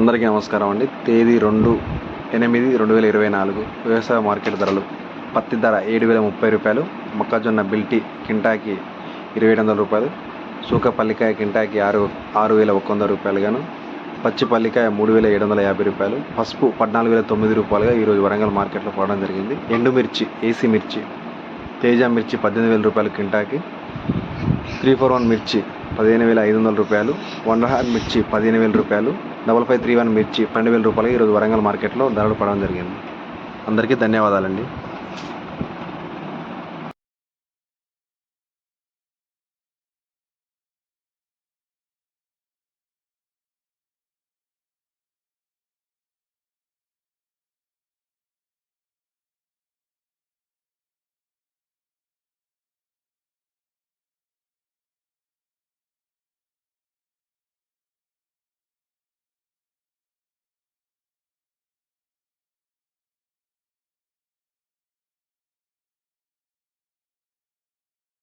అందరికీ నమస్కారం అండి. తేదీ రెండు ఎనిమిది రెండు వేల ఇరవై నాలుగు. వ్యవసాయ మార్కెట్ ధరలు. పత్తి ధర ఏడు వేల ముప్పై రూపాయలు. మొక్కజొన్న బిల్టీ కింటాకి ఇరవై ఏడు వందల రూపాయలు. సూక పల్లికాయ కింటాకి ఆరు ఆరు వేల ఒక్క వంద రూపాయలు గాను. పచ్చి పల్లికాయ మూడు వేల ఏడు వందల యాభై రూపాయలు. పసుపు పద్నాలుగు వేల తొమ్మిది రూపాయలుగా ఈరోజు వరంగల్ మార్కెట్లో పోవడం జరిగింది. ఎండుమిర్చి ఏసీ మిర్చి తేజ మిర్చి పద్దెనిమిది వేల రూపాయలు కింటాకి. త్రీ ఫోర్ వన్ మిర్చి పదిహేను వేల ఐదు వందల రూపాయలు. వన్ హార్ మిర్చి పదిహేను వేల రూపాయలు. డబల్ ఫైవ్ త్రీ వన్ మిర్చి పన్నెండు వేల రూపాయలు ఈరోజు వరంగల్ మార్కెట్లో ధరలు పడడం జరిగింది. అందరికీ ధన్యవాదాలండి.